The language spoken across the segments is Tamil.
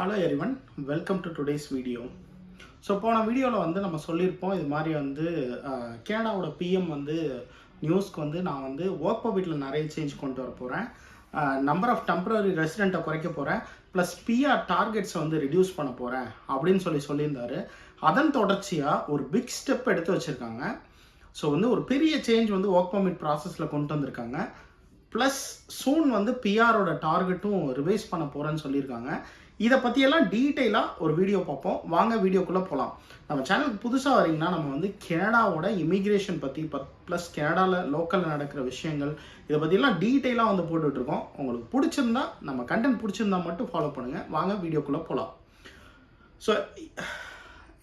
Hello everyone welcome to today's video so போன வீடியோவில் வந்து நம்ம சொல்லியிருப்போம் இது மாதிரி வந்து கேனடாவோட பிஎம் வந்து நியூஸ்க்கு வந்து நான் வந்து ஒர்க் பர்மிட்டில் நிறைய சேஞ்ச் கொண்டு வர போகிறேன் நம்பர் ஆஃப் டெம்பரரி ரெசிடெண்ட்டை குறைக்க போகிறேன் ப்ளஸ் பிஆர் டார்கெட்ஸை வந்து ரிடியூஸ் பண்ண போகிறேன் அப்படின்னு சொல்லி சொல்லியிருந்தாரு. அதன் தொடர்ச்சியாக ஒரு பிக் ஸ்டெப் எடுத்து வச்சுருக்காங்க. ஸோ வந்து ஒரு பெரிய சேஞ்ச் வந்து ஒர்க் பர்மிட் ப்ராசஸில் கொண்டு வந்திருக்காங்க. ப்ளஸ் சூன் வந்து பிஆரோட டார்கெட்டும் ரிவைஸ் பண்ண போகிறேன்னு சொல்லியிருக்காங்க. இதை பற்றியெல்லாம் டீட்டெயிலாக ஒரு வீடியோ பார்ப்போம். வாங்க வீடியோக்குள்ளே போகலாம் நம்ம சேனலுக்கு புதுசாக வரீங்கன்னா நம்ம வந்து கனடாவோட இமிக்ரேஷன் பற்றி பத் ப்ளஸ் கனடாவில் லோக்கலில் நடக்கிற விஷயங்கள் இதை பற்றியெல்லாம் டீட்டெயிலாக வந்து போட்டுட்ருக்கோம். உங்களுக்கு பிடிச்சிருந்தா நம்ம கண்டென்ட் பிடிச்சிருந்தா மட்டும் ஃபாலோ பண்ணுங்கள் வாங்க வீடியோக்குள்ளே போகலாம் ஸோ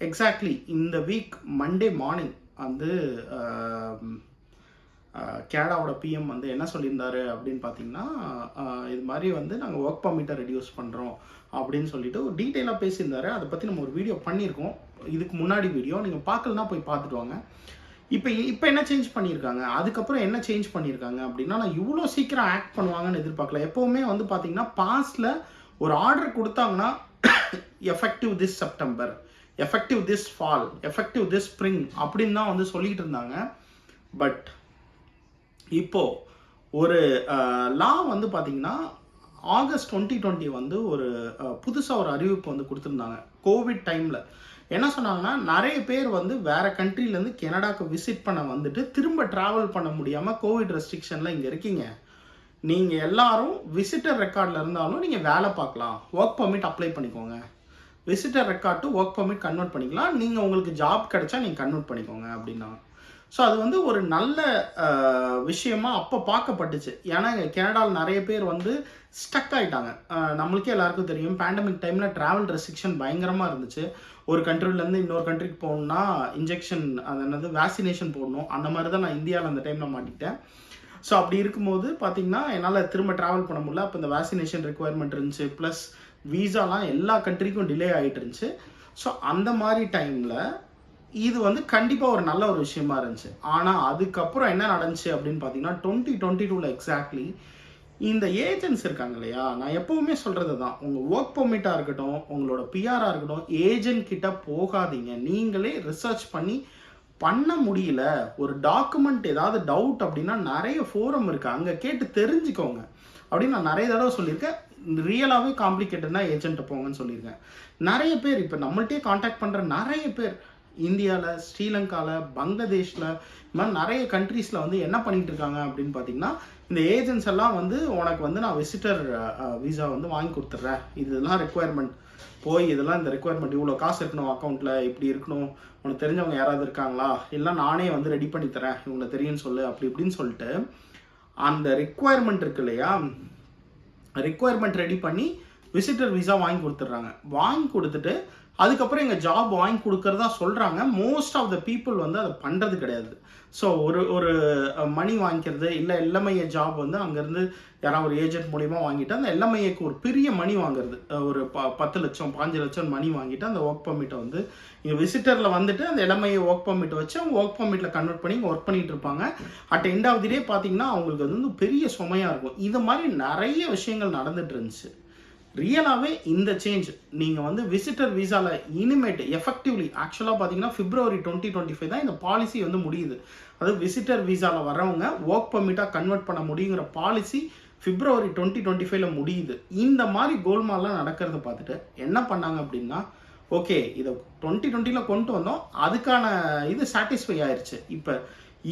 எக்ஸாக்ட்லி இந்த வீக் மண்டே மார்னிங் வந்து கேடாவோட பிஎம் வந்து என்ன சொல்லியிருந்தாரு அப்படின்னு பார்த்தீங்கன்னா இது மாதிரி வந்து நாங்கள் ஒர்க் பர்மிட்டை ரெடியூஸ் பண்ணுறோம் அப்படின்னு சொல்லிட்டு ஒரு டீட்டெயிலாக பேசியிருந்தாரு. அதை பற்றி நம்ம ஒரு வீடியோ பண்ணியிருக்கோம். இதுக்கு முன்னாடி வீடியோ நீங்கள் பார்க்கலனா போய் பார்த்துட்டு வாங்க. இப்போ இப்போ என்ன சேஞ்ச் பண்ணியிருக்காங்க? அதுக்கப்புறம் என்ன சேஞ்ச் பண்ணியிருக்காங்க அப்படின்னா நான் இவ்வளோ சீக்கிரம் ஆக்ட் பண்ணுவாங்கன்னு எதிர்பார்க்கல. எப்போவுமே வந்து பார்த்தீங்கன்னா பாஸ்டில் ஒரு ஆர்டர் கொடுத்தாங்கன்னா effective this September effective this fall effective this spring அப்படின்னு தான் வந்து சொல்லிக்கிட்டு இருந்தாங்க. பட் இப்போது ஒரு லா வந்து பார்த்திங்கன்னா ஆகஸ்ட் டுவெண்ட்டி டுவெண்ட்டி வந்து ஒரு புதுசாக ஒரு அறிவிப்பு வந்து கொடுத்துருந்தாங்க. கோவிட் டைமில் என்ன சொன்னாங்கன்னா நிறைய பேர் வந்து வேறு கண்ட்ரிலேருந்து கனடாக்கு விசிட் பண்ண வந்துட்டு திரும்ப ட்ராவல் பண்ண முடியாமல் கோவிட் ரெஸ்ட்ரிக்ஷனில் இங்கே இருக்கீங்க. நீங்கள் எல்லாரும் விசிட்டர் ரெக்கார்டில் இருந்தாலும் நீங்கள் வேலை பார்க்கலாம். ஒர்க் பர்மிட் அப்ளை பண்ணிக்கோங்க. Visitor record to work permit convert பண்ணிக்கலாம். நீங்கள் உங்களுக்கு ஜாப் கிடைச்சா நீங்கள் கன்வெர்ட் பண்ணிக்கோங்க அப்படின்னாங்க. ஸோ அது வந்து ஒரு நல்ல விஷயமா அப்போ பார்க்கப்பட்டுச்சு. ஏன்னா இங்கே கனடாவில் நிறைய பேர் வந்து ஸ்டக் ஆகிட்டாங்க நம்மளுக்கே எல்லாருக்கும் தெரியும் பேண்டமிக் டைமில் ட்ராவல் ரெஸ்ட்ரிக்ஷன் பயங்கரமாக இருந்துச்சு. ஒரு கண்ட்ரிலேருந்து இன்னொரு கண்ட்ரிக்கு போகணுன்னா இன்ஜெக்ஷன் அது என்னது வேக்சினேஷன் போடணும். அந்த மாதிரி தான் நான் இந்தியாவில் அந்த டைமில் மாட்டிக்கிட்டேன். ஸோ அப்படி இருக்கும்போது பார்த்தீங்கன்னா என்னால் திரும்ப ட்ராவல் பண்ண முடியல. அப்போ இந்த வேக்சினேஷன் ரெக்குவயர்மெண்ட் இருந்துச்சு. ப்ளஸ் வீசாலாம் எல்லா கண்ட்ரிக்கும் டிலே ஆகிட்டு இருந்துச்சு. ஸோ அந்த மாதிரி டைமில் இது வந்து கண்டிப்பாக ஒரு நல்ல ஒரு விஷயமா இருந்துச்சு. ஆனால் அதுக்கப்புறம் என்ன நடந்துச்சு அப்படின்னு பார்த்தீங்கன்னா டுவெண்ட்டி டுவெண்ட்டி டூவில் எக்ஸாக்ட்லி இந்த ஏஜென்ட்ஸ் இருக்காங்க இல்லையா? நான் எப்பவுமே சொல்கிறது தான் உங்கள் ஒர்க் பர்மிட்டாக இருக்கட்டும் உங்களோட பிஆராக இருக்கட்டும் ஏஜென்ட் கிட்ட போகாதீங்க. நீங்களே ரிசர்ச் பண்ணி பண்ண முடியல. ஒரு டாக்குமெண்ட் ஏதாவது டவுட் அப்படின்னா நிறைய ஃபோரம் இருக்குது அங்கே கேட்டு தெரிஞ்சுக்கோங்க. அப்படின்னு நான் நிறைய தடவை சொல்லியிருக்கேன். ரியலாகவே காம்ப்ளிகேட்டட்னா ஏஜென்ட்டை போங்கன்னு சொல்லியிருக்கேன். நிறைய பேர் இப்போ நம்மள்ட்டே காண்டாக்ட் பண்ணுற நிறைய பேர் இந்தியாவில் ஸ்ரீலங்காவில் பங்களாதேஷில் இந்த மாதிரி நிறைய கண்ட்ரீஸில் வந்து என்ன பண்ணிகிட்டு இருக்காங்க அப்படின்னு பார்த்தீங்கன்னா இந்த ஏஜென்ட்ஸ் எல்லாம் வந்து உனக்கு வந்து நான் விசிட்டர் விசா வந்து வாங்கி கொடுத்துட்றேன். இதெல்லாம் ரெக்குவயர்மெண்ட் போய் இதெல்லாம் இந்த ரெக்குவயர்மெண்ட் இவ்வளோ காசு இருக்கணும் அக்கௌண்ட்டில் இப்படி இருக்கணும். உனக்கு தெரிஞ்சவங்க யாராவது இருக்காங்களா? இல்லை நானே வந்து ரெடி பண்ணி தரேன். இவங்களை தெரியும்னு சொல்லு அப்படி இப்படின்னு சொல்லிட்டு அந்த ரெக்குவயர்மெண்ட் இருக்கு இல்லையா? ரெக்குவயர்மெண்ட் ரெடி பண்ணி விசிட்டர் விசா வாங்கி கொடுத்துட்றாங்க. வாங்கி கொடுத்துட்டு அதுக்கப்புறம் எங்கள் ஜாப் வாங்கி கொடுக்குறதா சொல்கிறாங்க மோஸ்ட் ஆஃப் த பீப்புள் வந்து அதை பண்ணுறது கிடையாது. ஸோ ஒரு ஒரு மணி வாங்கிக்கிறது இல்லை எல்எம்ஐஏ ஜாப் வந்து அங்கேருந்து யாராவது ஒரு ஏஜென்ட் மூலியமாக வாங்கிட்டு அந்த எல்எம்ஐஏக்கு ஒரு பெரிய மணி வாங்குறது. ஒரு ப பத்து லட்சம் பாஞ்சு லட்சம் மணி வாங்கிட்டு அந்த ஒர்க் பர்மிட்டை வந்து இங்கே விசிட்டரில் வந்துட்டு அந்த எல்எம்ஐஏ ஒர்க் பர்மிட்டை வச்சு அவங்க ஒர்க் பர்மிட்டில் கன்வெர்ட் பண்ணி ஒர்க் பண்ணிட்டு இருப்பாங்க. At end of the day பார்த்தீங்கன்னா அவங்களுக்கு அது வந்து பெரிய சுமையாக இருக்கும். இது மாதிரி நிறைய விஷயங்கள் நடந்துட்டு இருந்துச்சு. ரியலாகவே இந்த சேஞ்ச் நீங்கள் வந்து விசிட்டர் விசாவில் இனிமேட் எஃபெக்டிவ்லி ஆக்சுவலாக பார்த்தீங்கன்னா ஃபிப்ரவரி டுவெண்ட்டி டுவெண்ட்டி ஃபைவ் தான் இந்த பாலிசி வந்து முடியுது. அது விசிட்டர் விசாவில் வரவங்க ஒர்க் பர்மிட்டாக கன்வெர்ட் பண்ண முடியுங்கிற பாலிசி ஃபிப்ரவரி டுவெண்ட்டி டுவெண்ட்டி ஃபைவ்ல முடியுது. இந்த மாதிரி கோல்மாலாம் நடக்கிறத பார்த்துட்டு என்ன பண்ணாங்க அப்படின்னா ஓகே இதை டுவெண்ட்டி டுவெண்ட்டியில் கொண்டு வந்தோம். அதுக்கான இது சாட்டிஸ்ஃபை ஆயிடுச்சு இப்போ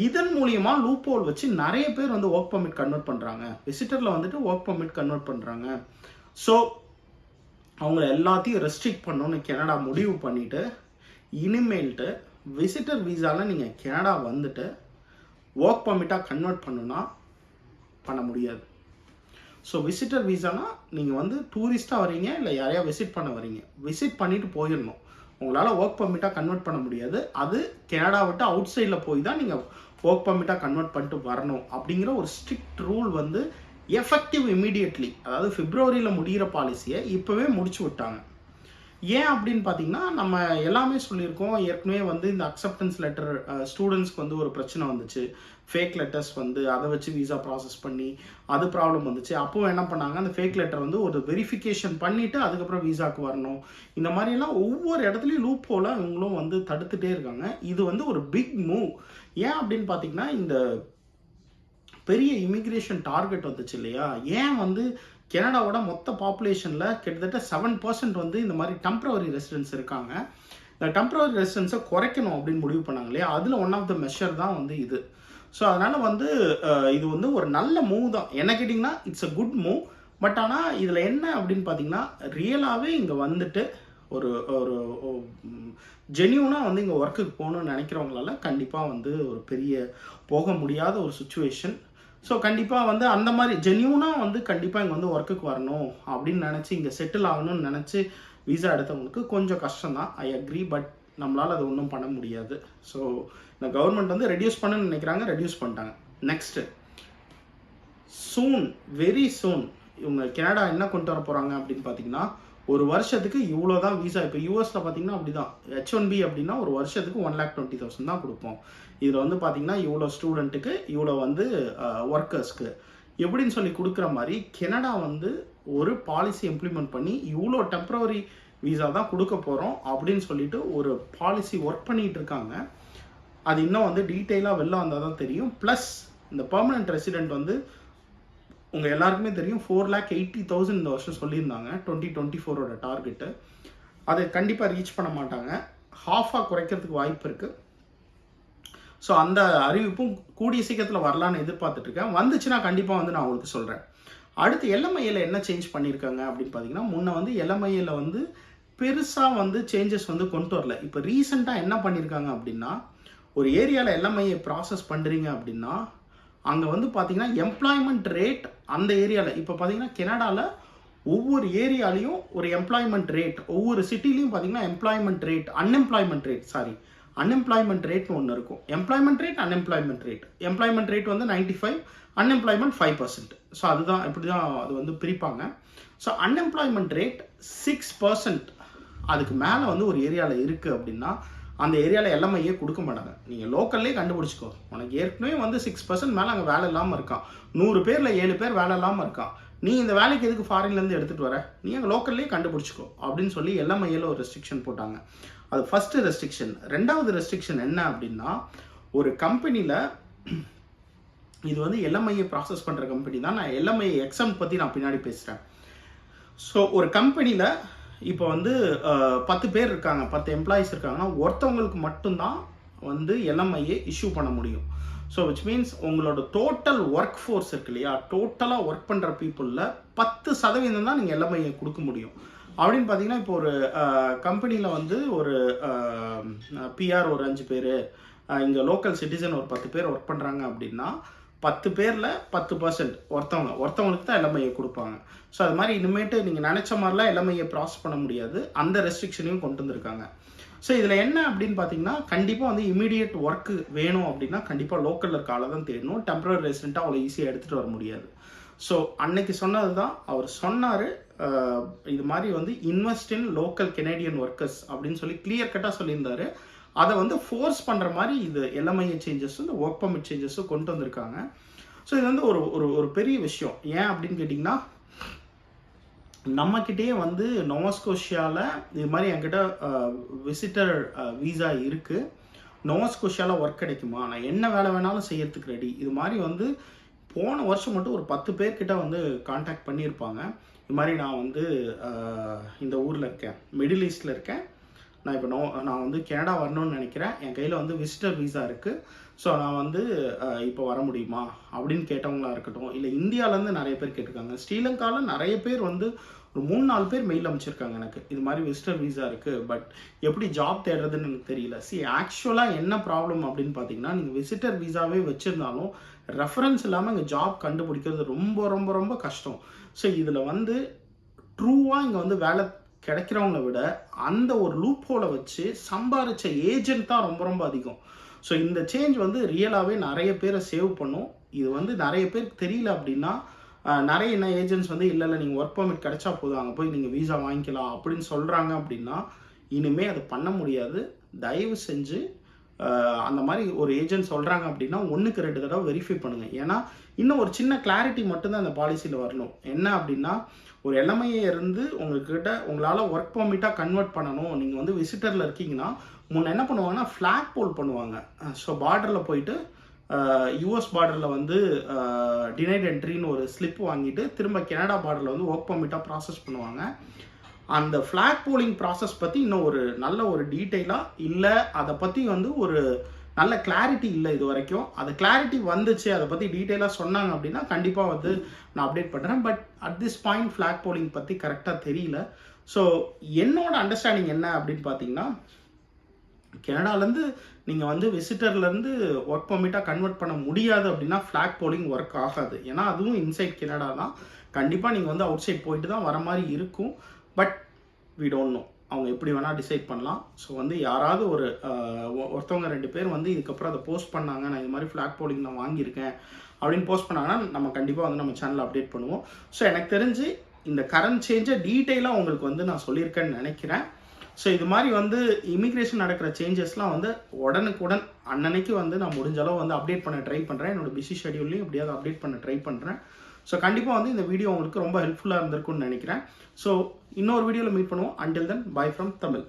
இதன் மூலியமாக லூப் ஹோல் வச்சு நிறைய பேர் வந்து ஒர்க் பர்மிட் கன்வெர்ட் பண்ணுறாங்க விசிட்டரில் வந்துட்டு ஒர்க் பர்மிட் கன்வெர்ட் பண்ணுறாங்க ஸோ அவங்கள எல்லாத்தையும் ரெஸ்ட்ரிக்ட் பண்ணணும்னு கனடா முடிவு பண்ணிவிட்டு இனிமேல்ட்டு விசிட்டர் விசாவில் நீங்கள் கனடா வந்துட்டு ஒர்க் பர்மிட்டாக கன்வெர்ட் பண்ணுன்னா பண்ண முடியாது. ஸோ விசிட்டர் விசானா நீங்கள் வந்து டூரிஸ்ட்டாக வரீங்க இல்லை யாரையா விசிட் பண்ண வரீங்க விசிட் பண்ணிவிட்டு போயிடணும். உங்களால் ஒர்க் பர்மிட்டாக கன்வெர்ட் பண்ண முடியாது. அது கனடா விட்டு அவுட் சைடில் போய் தான் நீங்கள் ஒர்க் பர்மிட்டாக கன்வெர்ட் பண்ணிட்டு வரணும். அப்படிங்கிற ஒரு ஸ்ட்ரிக்ட் ரூல் வந்து எஃபெக்டிவ் இமீடியட்லி அதாவது பிப்ரவரியில் முடிகிற பாலிசியை இப்போவே முடிச்சு விட்டாங்க. ஏன் அப்படின்னு பார்த்தீங்கன்னா நம்ம எல்லாமே சொல்லியிருக்கோம் ஏற்கனவே வந்து இந்த அக்செப்டன்ஸ் லெட்டர் ஸ்டூடெண்ட்ஸ்க்கு வந்து ஒரு பிரச்சனை வந்துச்சு. ஃபேக் லெட்டர்ஸ் வந்து அதை வச்சு விசா ப்ராசஸ் பண்ணி அது ப்ராப்ளம் வந்துச்சு. அப்போ என்ன பண்ணாங்க அந்த ஃபேக் லெட்டர் வந்து ஒரு வெரிஃபிகேஷன் பண்ணிவிட்டு அதுக்கப்புறம் விசாக்கு வரணும். இந்த மாதிரிலாம் ஒவ்வொரு இடத்துலையும் லூப் போல இவங்களும் வந்து தடுத்துட்டே இருக்காங்க. இது வந்து ஒரு பிக் மூவ் ஏன் அப்படின்னு பார்த்தீங்கன்னா இந்த பெரிய இமிக்ரேஷன் டார்கெட் வந்துச்சு இல்லையா? ஏன் வந்து கனடாவோட மொத்த பாப்புலேஷனில் கிட்டத்தட்ட செவன் பர்சன்ட் வந்து இந்த மாதிரி டெம்பரவரி ரெசிடென்ஸ் இருக்காங்க. இந்த டெம்பரவரி ரெசிடென்ஸை குறைக்கணும் அப்படின்னு முடிவு பண்ணாங்க இல்லையா? அதில் ஒன் ஆஃப் த மெஷர் தான் வந்து இது. ஸோ அதனால் வந்து இது வந்து ஒரு நல்ல மூவ் தான். என்ன கேட்டிங்கன்னா it's a good move but ஆனால் இதில் என்ன அப்படின்னு பார்த்தீங்கன்னா ரியலாகவே இங்கே வந்துட்டு ஒரு ஒரு ஜென்யூனாக வந்து இங்கே ஒர்க்குக்கு போகணும்னு நினைக்கிறவங்களால கண்டிப்பாக வந்து ஒரு பெரிய போக முடியாத ஒரு சுச்சுவேஷன் ஸோ கண்டிப்பாக வந்து அந்த மாதிரி ஜென்யூனாக வந்து கண்டிப்பாக இங்கே வந்து ஒர்க்குக்கு வரணும் அப்படின்னு நினச்சி இங்கே செட்டில் ஆகணும்னு நினச்சி விசா எடுத்தவங்களுக்கு கொஞ்சம் கஷ்டம் தான் ஐ அக்ரி பட் நம்மளால் அது ஒன்றும் பண்ண முடியாது. ஸோ இந்த கவர்மெண்ட் வந்து ரெடியூஸ் பண்ணணும்னு நினைக்கிறாங்க ரெடியூஸ் பண்ணிட்டாங்க. நெக்ஸ்ட்டு சூன் வெரி சூன் இவங்க கனடா என்ன கொண்டு வர போகிறாங்க அப்படின்னு பார்த்தீங்கன்னா ஒரு வருஷத்துக்கு இவ்வளோ தான் விசா இப்போ யூஎஸில் பார்த்தீங்கன்னா அப்படி தான் ஹெச் ஒன் பி அப்படின்னா ஒரு வருஷத்துக்கு ஒன் லேக் டுவெண்ட்டி தௌசண்ட் தான் கொடுப்போம். இதில் வந்து பார்த்தீங்கன்னா இவ்வளோ ஸ்டூடெண்ட்டுக்கு இவ்வளோ வந்து ஒர்க்கர்ஸ்க்கு எப்படின்னு சொல்லி கொடுக்குற மாதிரி கெனடா வந்து ஒரு பாலிசி இம்ப்ளிமெண்ட் பண்ணி இவ்வளோ டெம்பரவரி விசா தான் கொடுக்க போகிறோம் அப்படின்னு சொல்லிட்டு ஒரு பாலிசி ஒர்க் பண்ணிகிட்டு இருக்காங்க. அது இன்னும் வந்து டீட்டெயிலாக வெளில வந்தால் தான் தெரியும். ப்ளஸ் இந்த பர்மனெண்ட் ரெசிடென்ட் வந்து உங்கள் எல்லாருக்குமே தெரியும் ஃபோர் லேக் எயிட்டி தௌசண்ட் இந்த வருஷம் சொல்லியிருந்தாங்க டுவெண்ட்டி டுவெண்ட்டி ஃபோரோட டார்கெட்டு அதை கண்டிப்பாக ரீச் பண்ண மாட்டாங்க. ஹாஃபாக குறைக்கிறதுக்கு வாய்ப்பு இருக்குது ஸோ அந்த அறிவிப்பும் கூடிய சீக்கிரத்தில் வரலான்னு எதிர்பார்த்துட்ருக்கேன் வந்துச்சுன்னா கண்டிப்பாக வந்து நான் உங்களுக்கு சொல்கிறேன் அடுத்து எல்எம்ஐயில் என்ன சேஞ்ச் பண்ணியிருக்காங்க அப்படின்னு பார்த்தீங்கன்னா முன்ன வந்து எல்எம்ஐயில் வந்து பெருசாக வந்து சேஞ்சஸ் வந்து கொண்டு வரல. இப்போ ரீசெண்டாக என்ன பண்ணியிருக்காங்க அப்படின்னா ஒரு ஏரியாவில் எல்எம்ஐயை ப்ராசஸ் பண்ணுறீங்க அப்படின்னா அங்கே வந்து பார்த்தீங்கன்னா எம்ப்ளாய்மெண்ட் ரேட் அந்த ஏரியாவில் இப்போ பார்த்தீங்கன்னா கனடாவில் ஒவ்வொரு ஏரியாலையும் ஒரு எம்ப்ளாய்மெண்ட் ரேட் ஒவ்வொரு சிட்டிலையும் பார்த்தீங்கன்னா employment rate unemployment rate sorry unemployment ரேட்னு ஒன்று இருக்கும். Employment rate unemployment rate employment rate வந்து ninety five unemployment five percent so அதுதான் இப்படி தான் அது வந்து பிரிப்பாங்க. So unemployment rate six percent அதுக்கு மேலே வந்து ஒரு ஏரியாவில் இருக்குது அப்படின்னா அந்த ஏரியாவில் எல்எம்ஐயே கொடுக்க மாட்டாங்க? நீங்கள் லோக்கல்லே கண்டுபிடிச்சிக்கோ. உனக்கு ஏற்கனவே வந்து சிக்ஸ் பர்சன்ட் மேலே அங்கே வேலை இல்லாமல் இருக்கான். நூறு பேரில் ஏழு பேர் வேலை இல்லாமல் இருக்கான். நீ இந்த வேலைக்கு எதுக்கு ஃபாரின்லேருந்து எடுத்துகிட்டு வர? நீ அங்கே லோக்கல்லே கண்டுபிடிச்சிக்கோ. அப்படின்னு சொல்லி எல்எம்ஐயில் ஒரு ரெஸ்ட்ரிக்ஷன் போட்டாங்க. அது ஃபஸ்ட்டு ரெஸ்ட்ரிக்ஷன் ரெண்டாவது ரெஸ்ட்ரிக்ஷன் என்ன அப்படின்னா ஒரு கம்பெனியில் இது வந்து எல்எம்ஐயை ப்ராசஸ் பண்ணுற கம்பெனி தான். நான் எல்எம்ஐ எக்ஸாம் பற்றி நான் பின்னாடி பேசுகிறேன் ஸோ ஒரு கம்பெனியில் இப்போ வந்து பத்து பேர் இருக்காங்க பத்து எம்ப்ளாயிஸ் இருக்காங்கன்னா ஒருத்தவங்களுக்கு மட்டும்தான் வந்து எல்எம்ஐயை இஷ்யூ பண்ண முடியும். ஸோ விச் மீன்ஸ் உங்களோட டோட்டல் ஒர்க் ஃபோர்ஸ் இருக்கு இல்லையா? டோட்டலாக ஒர்க் பண்ணுற பீப்புளில் பத்து சதவீதம் தான் நீங்கள் எல்எம்ஐயை கொடுக்க முடியும். அப்படின்னு பார்த்தீங்கன்னா இப்போ ஒரு கம்பெனியில் வந்து ஒரு பிஆர் ஒரு அஞ்சு பேர் இங்கே லோக்கல் சிட்டிசன் ஒரு பத்து பேர் ஒர்க் பண்ணுறாங்க அப்படின்னா பத்து பேரில் பத்து பர்சன்ட் ஒருத்தவங்க ஒருத்தவங்களுக்கு தான் எல்எம்ஐயை கொடுப்பாங்க. ஸோ அது மாதிரி இனிமேட்டு நீங்கள் நினச்ச மாதிரிலாம் எல்எம்ஐயை ப்ராசஸ் பண்ண முடியாது. அந்த ரெஸ்ட்ரிக்ஷனையும் கொண்டு வந்திருக்காங்க. ஸோ இதில் என்ன அப்படின்னு பார்த்தீங்கன்னா கண்டிப்பாக வந்து இமீடியட் ஒர்க்கு வேணும் அப்படின்னா கண்டிப்பாக லோக்கலில் இருக்க ஆளை தான் தேடணும். டெம்பரரி ரெசிடெண்ட்டாக அவ்வளோ ஈஸியாக எடுத்துகிட்டு வர முடியாது. ஸோ அன்னைக்கு சொன்னது தான் அவர் சொன்னார் இது மாதிரி வந்து invest in local Canadian workers அப்படின்னு சொல்லி கிளியர் கட்டாக சொல்லியிருந்தாரு. அதை வந்து ஃபோர்ஸ் பண்ணுற மாதிரி இது எல்எம்ஐஏ சேஞ்சஸும் இந்த ஒர்க் பர்மிட் சேஞ்சஸும் கொண்டு வந்திருக்காங்க. ஸோ இது வந்து ஒரு ஒரு ஒரு பெரிய விஷயம். ஏன் அப்படின்னு கேட்டிங்கன்னா நம்மக்கிட்டேயே வந்து நோவாஸ்கோஷியாவில் இது மாதிரி என்கிட்ட விசிட்டர் வீசா இருக்குது நோவாஸ்கோஷியாவில் ஒர்க் கிடைக்குமா? நான் என்ன வேலை வேணாலும் செய்யறதுக்கு ரெடி இது மாதிரி வந்து போன வருஷம் மட்டும் ஒரு பத்து பேர்கிட்ட வந்து காண்டாக்ட் பண்ணியிருப்பாங்க. இது மாதிரி நான் வந்து இந்த ஊரில் இருக்கேன். மிடில் ஈஸ்டில் இருக்கேன். நான் இப்போ நோ நான் வந்து கனடா வரணும்னு நினைக்கிறேன். என் கையில் வந்து விசிட்டர் வீசா இருக்குது ஸோ நான் வந்து இப்போ வர முடியுமா? அப்படின்னு கேட்டவங்களா இருக்கட்டும். இல்லை இந்தியாவிலேருந்து நிறைய பேர் கேட்டிருக்காங்க. ஸ்ரீலங்காவில் நிறைய பேர் வந்து ஒரு மூணு நாலு பேர் மெயில் அமைச்சிருக்காங்க எனக்கு. இது மாதிரி விசிட்டர் வீசா இருக்குது பட் எப்படி ஜாப் தேடுறதுன்னு எனக்கு தெரியல. சி ஆக்சுவலாக என்ன ப்ராப்ளம் அப்படின்னு பார்த்தீங்கன்னா நீங்கள் விசிட்டர் வீசாவே வச்சுருந்தாலும் ரெஃபரன்ஸ் இல்லாமல் இங்கே ஜாப் கண்டுபிடிக்கிறது ரொம்ப ரொம்ப ரொம்ப கஷ்டம். ஸோ இதில் வந்து ட்ரூவாக இங்கே வந்து வேலை கிடைக்கிறவங்கள விட அந்த ஒரு லூப் ஹோலை வச்சு சம்பாரிச்ச ஏஜென்ட் தான் ரொம்ப ரொம்ப அதிகம். ஸோ இந்த சேஞ்ச் வந்து ரியலாகவே நிறைய பேரை சேவ் பண்ணும். இது வந்து நிறைய பேருக்கு தெரியல அப்படின்னா நிறைய என்ன ஏஜென்ட்ஸ் வந்து இல்லை இல்லை நீங்கள் ஒர்க் பர்மிட் கிடைச்சா போதும். அங்கே போய் நீங்கள் வீசா வாங்கிக்கலாம். அப்படின்னு சொல்கிறாங்க அப்படின்னா இனிமேல் அது பண்ண முடியாது. தயவு செஞ்சு அந்த மாதிரி ஒரு ஏஜென்ட் சொல்கிறாங்க அப்படின்னா ஒன்றுக்கு ரெண்டு தடவை வெரிஃபை பண்ணுங்கள் ஏன்னா இன்னும் ஒரு சின்ன கிளாரிட்டி மட்டும்தான் அந்த பாலிசியில் வரணும். என்ன அப்படின்னா ஒரு எல்எம்ஐஏ இருந்து உங்ககிட்ட உங்களால் ஒர்க் பர்மிட்டாக கன்வெர்ட் பண்ணணும். நீங்கள் வந்து விசிட்டரில் இருக்கீங்கன்னா முன்ன என்ன பண்ணுவாங்கன்னா ஃப்ளாக் போல் பண்ணுவாங்க. ஸோ பார்டரில் போயிட்டு யூஎஸ் பார்டரில் வந்து டினைட் என்ட்ரின்னு ஒரு ஸ்லிப் வாங்கிட்டு திரும்ப கனடா பார்டரில் வந்து ஒர்க் பர்மிட்டாக ப்ராசஸ் பண்ணுவாங்க. அந்த ஃப்ளாக் போலிங் ப்ராசஸ் பற்றி இன்னும் ஒரு நல்ல ஒரு டீட்டெயிலாக இல்லை அதை பற்றி வந்து ஒரு நல்ல கிளாரிட்டி இல்லை இது வரைக்கும் அது கிளாரிட்டி வந்துச்சு அதை பற்றி டீட்டெயிலாக சொன்னாங்க அப்படின்னா கண்டிப்பாக வந்து நான் அப்டேட் பண்ணுறேன் but at this point flagpoling பற்றி கரெக்டாக தெரியல. ஸோ என்னோட அண்டர்ஸ்டாண்டிங் என்ன அப்படின்னு பார்த்தீங்கன்னா கனடாலேருந்து நீங்கள் வந்து விசிட்டர்லேருந்து ஒர்க் பர்மிட்டாக கன்வெர்ட் பண்ண முடியாது அப்படின்னா ஃப்ளாக் போலிங் ஒர்க் ஆகாது. ஏன்னா அதுவும் இன்சைட் கனடா தான் கண்டிப்பாக நீங்கள் வந்து அவுட் சைட் போயிட்டு தான் வர மாதிரி இருக்கும். பட் வி டோன்ட் நோ அவங்க எப்படி வேணால் டிசைட் பண்ணலாம். ஸோ வந்து யாராவது ஒரு ஒருத்தவங்க ரெண்டு பேர் வந்து இதுக்கப்புறம் அதை போஸ்ட் பண்ணாங்க நான் இது மாதிரி ஃப்ளாக் போலிங் நான் வாங்கியிருக்கேன் அப்படின்னு போஸ்ட் பண்ணாங்கன்னா நம்ம கண்டிப்பாக வந்து நம்ம சேனலில் அப்டேட் பண்ணுவோம். ஸோ எனக்கு தெரிஞ்சு இந்த கரண்ட் சேஞ்சை டீட்டெயிலாக உங்களுக்கு வந்து நான் சொல்லியிருக்கேன்னு நினைக்கிறேன். ஸோ இது மாதிரி வந்து இமிக்ரேஷன் நடக்கிற சேஞ்சஸ்லாம் வந்து உடனுக்குடன் அன்னன்னைக்கு வந்து நான் முடிஞ்ச அளவு வந்து அப்டேட் பண்ண ட்ரை பண்ணுறேன் என்னோட பிஸி ஷெடியூல்லையும் எப்படியாவது அப்டேட் பண்ண ட்ரை பண்ணுறேன் ஸோ கண்டிப்பாக வந்து இந்த வீடியோ உங்களுக்கு ரொம்ப ஹெல்ப்ஃபுல்லாக இருந்திருக்கும்னு நினைக்கிறேன். ஸோ இன்னொரு வீடியோவில் மீட் பண்ணுவோம். Until then bye from Tamil